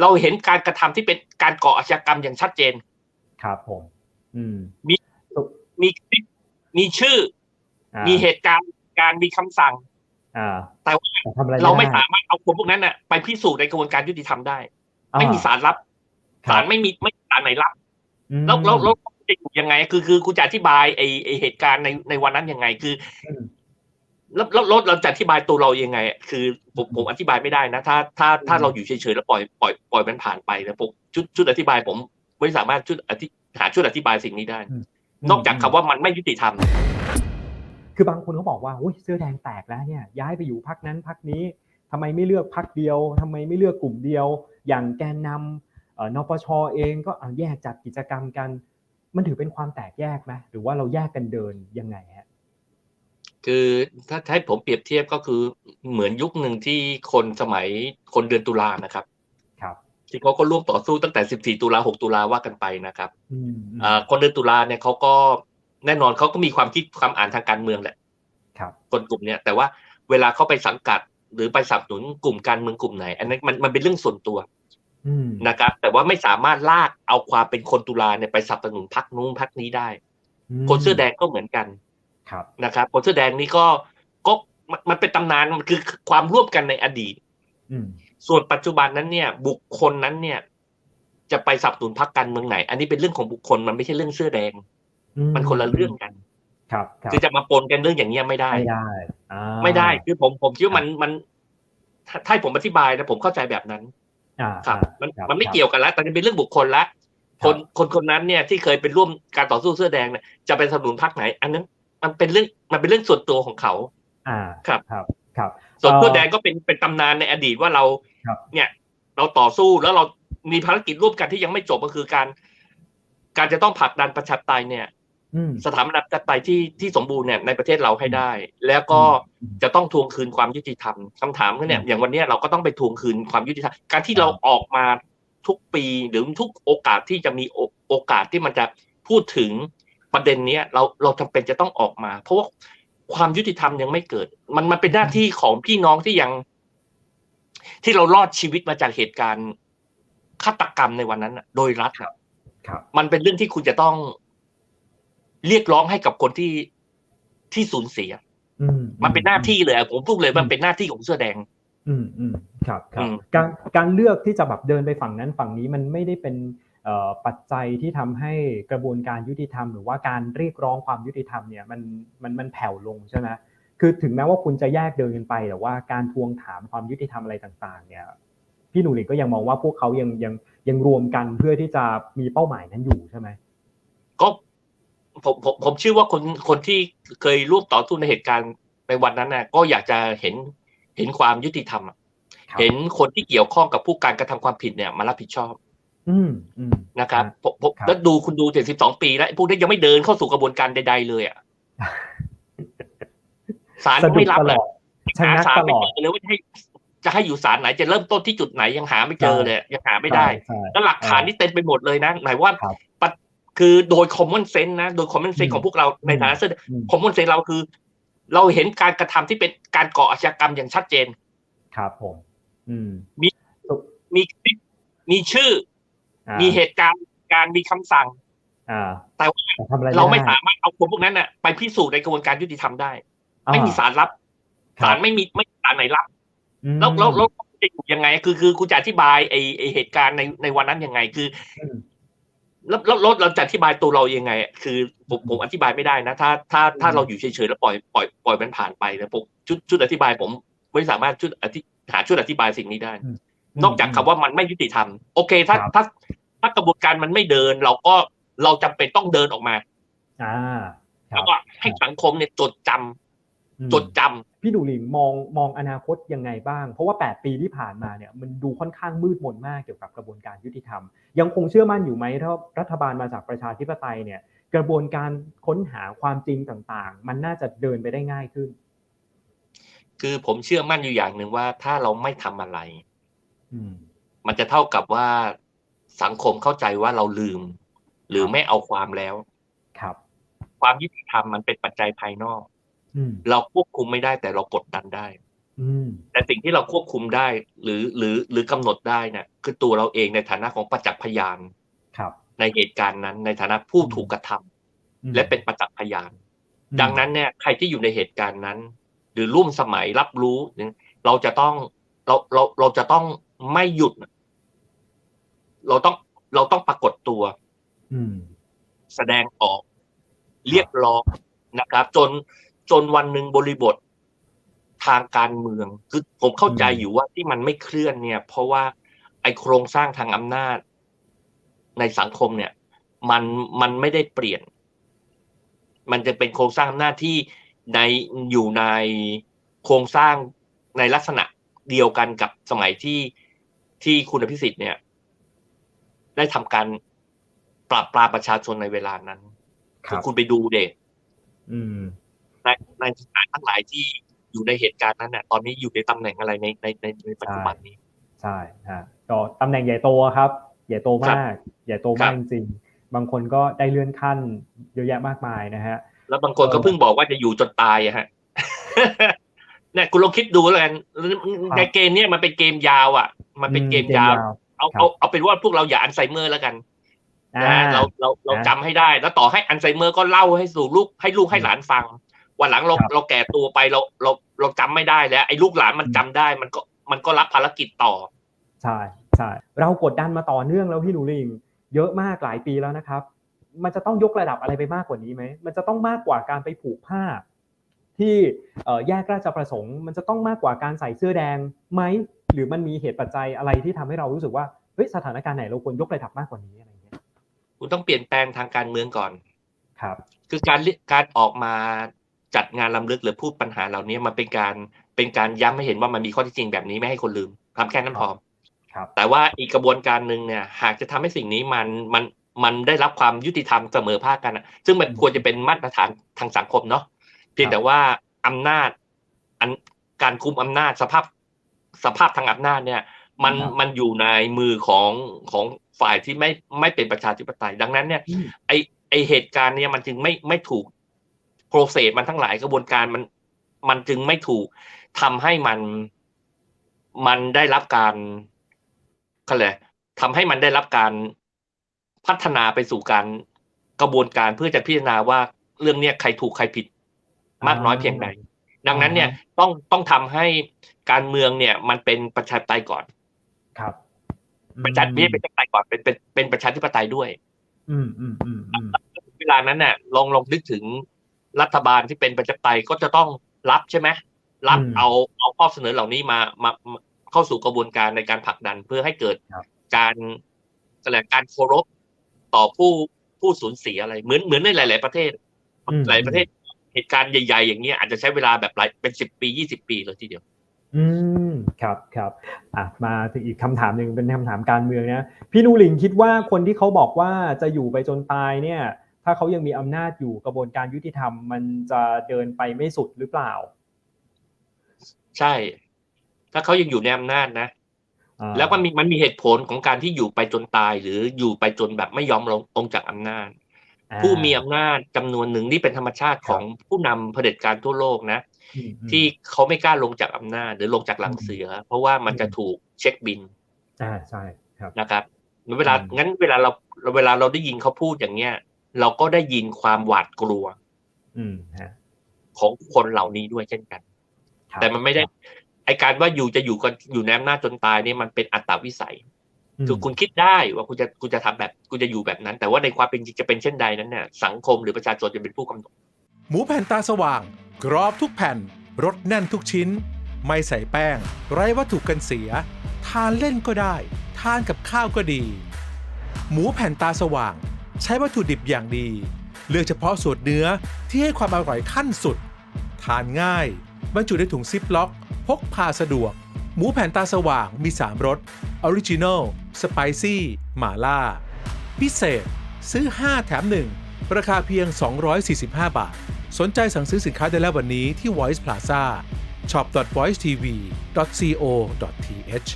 เราเห็นการกระทำที่เป็นการก่ออาชญากรรมอย่างชัดเจน ครับผม อืม มีคลิปมีชื่ออ่ามีเหตุการณ์การมีคำสั่งอ่าแต่ว่าทำอะไรเราไม่ด้สามารถเอาคนพวกนั้นน่ะไปพิสูจน์ในกระบวนการยุติธรรมได้อ่ไม่มีสารรับครับศาลไม่มีไม่มีศาลไหนรับอืมแล้วแล้วแล้วจะอยู่ยังไง คือคือคุณจะอธิบายไอไอเหตุการณ์ในในวันนั้นยังไง คืออืม แล้วแล้วแล้วเราจะอธิบายตัวเรายังไง คือผมผมอธิบายไม่ได้นะ ถ้าถ้าถ้าอืมเราอยู่เฉยๆแล้วปล่อยปล่อยปล่อยมันผ่านไปนะผมชุดชุดอธิบายผมไม่สามารถชุดอธิหาชุดอธิบายสิ่งนี้ได้ นอกจากคำว่ามันไม่ยุติธรรม คือบางคนเขาบอกว่าอุ้ยเสื้อแดงแตกแล้วเนี่ย ย้ายไปอยู่พักนั้นพักนี้ทำไมไม่เลือกพักเดียวทำไมไม่เลือกกลุ่มเดียว อย่างแกนนำเอ่อนปชเองก็เอาแยกจัดกิจกรรมกัน มันถือเป็นความแตกแยกไหมหรือว่าเราแยกกันเดินยังไงฮะ คือถ้าให้ผมเปรียบเทียบก็คือเหมือนยุคหนึ่งที่คนสมัยคนเดือนตุลานะครับ ครับ ที่เขาก็ร่วมต่อสู้ตั้งแต่ 14 ตุลา 6 ตุลาว่ากันไปนะครับอืมเอ่อคนเดือนตุลาเนี่ยเขาก็แน่นอนเขาก็มีความคิดความอ่านทางการเมืองแหละ ครับคนกลุ่มเนี้ยแต่ว่าเวลาเขาไปสังกัดหรือไปสนับสนุนกลุ่มการเมืองกลุ่มไหน อันนั้นมันมันเป็นเรื่องส่วนตัวอืมนะครับ แต่ว่าไม่สามารถลากเอาความเป็นคนตุลาเนี่ยไปสนับสนุนพรรคนู้นพรรคนี้ได้มคนเสื้อแดงก็เหมือนกันครับ นะครับคนเสื้อแดงนี่ก็ก็มันมันเป็นตำนานมันคือความร่วมกันในอดีตอืมส่วนปัจจุบันนั้นเนี่ย บุคคลนั้นเนี่ย จะไปสนับสนุนพรรคการเมืองไหน อันนี้เป็นเรื่องของบุคคลมันไม่ใช่เรื่องเสื้อแดงอืมันคนละเรื่องกันครับครับคือจะมาปนกันเรื่องอย่างเงี้ยไม่ได้ไม่ได้อ่าไม่ได้คือผมผมคิดว่ามันมันถ้าถ้าให้ผมอธิบายนะผมเข้าใจแบบนั้นอ่าครับอ่ามันครับ มันไม่ครับเกี่ยวกันแล้วแต่มันเป็นเรื่องบุคคลละครัคบนคนคนนั้นเนี่ยที่เคยเป็นร่วมการต่อสู้เสื้อแดงเนี่ยจะไปสนับสนุนพรรคไหน อันนั้น มันเป็นเรื่องมันเป็นเรื่องส่วนตัวของเขา อ่าครับครับ ครับส่วนเอ่อเสื้อแดงก็เป็นเป็นตำนานในอดีตว่าเราครับเนี่ย เราต่อสู้แล้วเรามีภารกิจร่วมกันที่ยังไม่จบก็คือการ การจะต้องผลักดันประชาธิปไตยเนี่ยอืมสถาบันประชาธิปไตยที่ที่สมบูรณ์เนี่ยในประเทศเราให้ได้ แล้วก็อืมจะต้องทวงคืนความยุติธรรมคำถามก็เนี่ยอืมอย่างวันเนี้ยเราก็ต้องไปทวงคืนความยุติธรรมการที่เราออกมาทุกปีหรือทุกโอกาสที่จะมีโอโอกาสที่มันจะพูดถึง ประเด็นเนี้ยเราเราจำเป็นจะต้องออกมา เพราะว่าความยุติธรรมยังไม่เกิด มันมันเป็นหน้าที่ของพี่น้องที่ยัง ที่เรารอดชีวิตมาจากเหตุการณ์ฆาตกรรมในวันนั้นน่ะโดยรัฐอะครับ มันเป็นเรื่องที่คุณจะต้องเรียกร้องให้กับคนที่ที่สูญเสียอืมมันเป็นหน้าที่เลยอะผมพูดเลยอืมมันเป็นหน้าที่ของเสื้อแดง อืมอืมครับครัอืบมการการเลือกที่จะแบบเดินไปฝั่งนั้นฝั่งนี้มันไม่ได้เป็นเอ่อ ปัจจัยที่ทำให้กระบวนการยุติธรรม หรือว่าการเรียกร้องความยุติธรรมเนี่ยมันมันมันแผ่วลงใช่ไหมคือถึงแม้ว่าคุณจะแยกเดินกันไปแต่ว่าการทวงถามความยุติธรรมอะไรต่างๆ เนี่ยพี่หนูหลิงก็ยังมองว่าพวกเขายังยังยังรวมกันเพื่อที่จะมีเป้าหมายนั้นอยู่ใช่ไหมก็ผมผมผมเชื่อว่าคนคนที่เคยร่วมต่อสู้ในเหตุการณ์ในวันนั้นน่ะ ก็อยากจะเห็นเห็นความยุติธรรมอะครับเห็นคนที่เกี่ยวข้องกับผู้การกระทำความผิดเนี่ยมารับผิดชอบ อืมอืมนะครับผมผมครับแล้วดูคุณดูเจ็ดสิบสองปีแล้วไอ้พวกนี้ยังไม่เดินเข้าสู่กระบวนการใด ๆ เลยอะศาลสะก็ดุดไม่รับตเลลยอดชะหางักศาลตไม่ลอดเจอเลยว่าจะให้จะให้อยู่ศาลไหนจะเริ่มต้นที่จุดไหนยังหาไม่เจอเลยยังหาไม่ได้ใช่แล้วหลักฐานนี่เต็มไปหมดเลยนะหมายว่าครับปะคือโดย common sense นะ โดย common อื sense มของพวกเราในฐานะเสื้ออืม common sense เราคือ เราเห็นการกระทำที่เป็นการก่ออาชญากรรมอย่างชัดเจน ครับผม อืม มีมีคลิปมีชื่ออ่า มีเหตุการณ์การมีคำสั่งอ่าแต่ว่าทำอะไรเราไม่ด้สามารถเอาคนพวกนั้นน่ะไปพิสูจน์ในกระบวนการยุติธรรมได้อ่าไม่มีศาลรับครับศาลไม่มีไม่มีศาลไหนรับอืมแล้วแล้วแล้วจะอยู่ยังไง คือคือคุณจะอธิบายไอไอเหตุการณ์ในในวันนั้นยังไงคืออืมแล้วแล้วแล้วเราจะอธิบายตัวเรายังไงคือผมผมอธิบายไม่ได้นะ ถ้าถ้าถ้าอืมเราอยู่เฉยๆแล้วปล่อยปล่อยปล่อยมันผ่านไปนะผมชุดชุดอธิบายผมไม่สามารถชุดอธิหาชุดอธิบายสิ่งนี้ได้ นอกจากคำว่ามันไม่ยุติธรรมโอเค ถ้าครับถ้าถ้ากระบวนการมันไม่เดิน เราก็เราจำเป็นต้องเดินออกมาอ่าครัแล้วบก็ให้สังคมเนี่ยจดจำอืมจดจำพี่ดูหลิงมองมองอนาคตยังไงบ้าง เพราะว่า 8 ปีที่ผ่านมาเนี่ยมันดูค่อนข้างมืดมนมากเกี่ยวกับกระบวนการยุติธรรม ยังคงเชื่อมั่นอยู่ไหมถ้ารัฐบาลมาจากประชาธิปไตยเนี่ย กระบวนการค้นหาความจริงต่างๆ มันน่าจะเดินไปได้ง่ายขึ้น คือผมเชื่อมั่นอยู่อย่างหนึ่งว่าถ้าเราไม่ทำอะไรอื มมันจะเท่ากับว่าสังคมเข้าใจว่าเราลืม หรือครับไม่เอาความแล้วครับ ความยุติธรรมมันเป็นปัจจัยภายนอกอืมเราควบคุมไม่ได้แต่เรากดดันได้อืมแต่สิ่งที่เราควบคุมได้ หรือหรือหรือกำหนดได้เนี่ยคือตัวเราเองในฐานะของประจักษ์พยานครับในเหตุการณ์นั้น ในฐานะผู้ถูกกระทำอืมและเป็นประจักษ์พยานอืมดังนั้นเนี่ยใครที่อยู่ในเหตุการณ์นั้น หรือร่วมสมัยรับรู้เนี่ยเราจะต้องเราเราเราจะต้อง ไม่หยุด เราต้องเราต้องปรากฏตัวอืมแสดงออก เรียกร้องนะครับ จนจนวันหนึ่งบริบททางการเมือง คือผมเข้าใจอืมอยู่ว่าที่มันไม่เคลื่อนเนี่ย เพราะว่าไอโครงสร้างทางอำนาจ ในสังคมเนี่ย มันมันไม่ได้เปลี่ยน มันจะเป็นโครงสร้างอำนาจที่ในอยู่ในโครงสร้างในลักษณะเดียวกันกับสมัยที่ ที่คุณอภิสิทธิ์เนี่ย ได้ทำการปราบปรามประชาชนในเวลานั้นครับคุณไปดูเด็กอืมในในทหารทั้งหลายที่อยู่ในเหตุการณ์นั้นน่ะตอนนี้อยู่ในตำแหน่งอะไรในในในในปัจจุบันนี้ ใช่ฮะก็ตำแหน่งใหญ่โตครับ ใหญ่โตครัมาบกใหญ่โตครัมากบจริงๆบางคนก็ได้เลื่อนขั้นเยอะแยะมากมายนะฮะ แล้วบางคนก็เออเพิ่งบอกว่าจะอยู่จนตายอะฮะเนี่ยคุณลองคิดดูแล้วกันในเกมเนี้ยมันเป็นเกมยาวอะ มันเป็นเกมยาวเอาครับเอาเอาเป็นว่าพวกเราอย่าอัลไซเมอร์แล้วกันอ่านะเราเราเรานะจำให้ได้ แล้วต่อให้อัลไซเมอร์ก็เล่าให้สู่ลูกให้ลูกให้หลานฟังวันหลังเราครับเราแก่ตัวไปเราเราเราจำไม่ได้แล้ว ไอ้ลูกหลานมันอืมจำได้ มันก็มันก็รับภารกิจต่อ ใช่ใช่เรากดดันมาต่อเนื่องแล้วพี่หนูลิง เยอะมากหลายปีแล้วนะครับ มันจะต้องยกระดับอะไรไปมากกว่านี้ไหมมันจะต้องมากกว่าการไปผูกผ้า ที่เอ่อแยกราชประสงค์ มันจะต้องมากกว่าการใส่เสื้อแดงไหม หรือมันมีเหตุปัจจัยอะไรที่ทำให้เรารู้สึกว่าเฮ้ยสถานการณ์ไหนเราควรยกระดับมากกว่านี้อะไรอย่างเงี้ยคุณต้องเปลี่ยนแปลงทางการเมืองก่อนครับ คือการเรียการออกมาจัดงานลำลึกหรือพูดปัญหาเหล่านี้มันเป็นการเป็นการย้ำให้เห็นว่ามันมีข้อเที่จริงแบบนี้ไม่ให้คนลืมทำแค่นั้นพอครับ แต่ว่าอีกกระบวนการหนึ่งเนี่ย หากจะทำให้สิ่งนี้มันมันมันได้รับความยุติธรรมเสมอภาคกันอะซึ่งมันอืมควรจะเป็นมาตรฐานทางสังคมเนาะเพียงครับแต่ว่าอำนาจอันการคุมอำนาจสภาพ สภาพทางอำนาจเนี่ย มันครับมันอยู่ในมือของของฝ่ายที่ไม่ไม่เป็นประชาธิปไตย ดังนั้นเนี่ยอืมไอไอเหตุการณ์เนี่ยมันจึงไม่ไม่ถูกโปรเซสมันทั้งหลายกระบวนการมันมันจึงไม่ถูกทำให้มันมันได้รับการเขาเลยกทำให้มันได้รับการพัฒนาไปสู่การกระบวนการเพื่อจะพิจารณาว่าเรื่องเนี้ยใครถูกใครผิดมากน้อยเพียงใด ดังนั้นเนี่ยต้องต้องทำให้การเมืองเนี่ย มันเป็นประชาธิปไตยก่อน ครับประชาไม่ใช่เป็นประชาธิปไตยก่อนเป็นเป็นเป็นประชาธิปไตยด้วย อืมอืมอืมอืมเวลานั้นเนี่ยลองลองนึกถึงรัฐบาลที่เป็นประชาธิปไตยก็จะต้องรับใช่ไหมรับอืมเอาเอาข้อเสนอเหล่านี้มามามาเข้าสู่กระบวนการในการผลักดันเพื่อให้เกิดครับการแสดงการเคารพต่อผู้ผู้สูญเสียอะไร เหมือนเหมือนในหลาย ๆ ประเทศอืมหลายประเทศ เหตุการณ์ใหญ่ๆ อย่างเงี้ยอาจจะใช้เวลาแบบหลายเป็นสิบปียี่สิบปีเลยทีเดียว อืมครับครับอะมาถึงอีกคำถามหนึ่งเป็นคำถามการเมืองนะพี่นูหลิงคิดว่าคนที่เขาบอกว่าจะอยู่ไปจนตายเนี่ย ถ้าเขายังมีอำนาจอยู่กระบวนการยุติธรรม มันจะเดินไปไม่สุดหรือเปล่า ใช่ ถ้าเขายังอยู่ในอำนาจนะอ่าแล้วมันมีมันมีเหตุผลของการที่อยู่ไปจนตาย หรืออยู่ไปจนแบบไม่ยอมลงลงจากอำนาจอ่า ผู้มีอำนาจจำนวนหนึ่งนี่เป็นธรรมชาติของผู้นำเผด็จการทั่วโลกนะอืมอืมที่เขาไม่กล้าลงจากอำนาจหรือลงจากหลังเสือ เพราะว่ามันจะอืมถูกเช็คบินอ่าใช่ครับนะครับเวลาอืมงั้นเวลาเราเวลาเราได้ยินเขาพูดอย่างเงี้ย เราก็ได้ยินความหวาดกลัว อืมฮะของคนเหล่านี้ด้วยเช่นกันครับแต่มันไม่ได้ ไอการว่าอยู่จะอยู่กันอยู่ในอำนาจจนตายนี่มันเป็นอัตตาวิสัยม คือคุณคิดได้ว่าคุณจะคุณจะทำแบบคุณจะอยู่แบบนั้น แต่ว่าในความเป็นจริงจะเป็นเช่นใดนั้นเนี่ยสังคมหรือประชาชนจะเป็นผู้กำหนด หมูแผ่นตาสว่าง กรอบทุกแผ่นรสแน่นทุกชิ้น ไม่ใส่แป้ง ไร้วัตถุกันเสีย ทานเล่นก็ได้ ทานกับข้าวก็ดี หมูแผ่นตาสว่าง ใช้วัตถุดิบอย่างดี เลือกเฉพาะส่วนเนื้อที่ให้ความอร่อยขั้นสุด ทานง่ายบรรจุในถุงซิปล็อก พกพาสะดวก หมูแผ่นตาสว่างมี 3รสออริจินอลสไปซี่หมาล่า พิเศษ ซื้อ 5 แถม 1 ราคาเพียง 245 บาท สนใจสั่งซื้อสินค้าได้แล้ววันนี้ที่ Voice Plaza shop.voicetv.co.th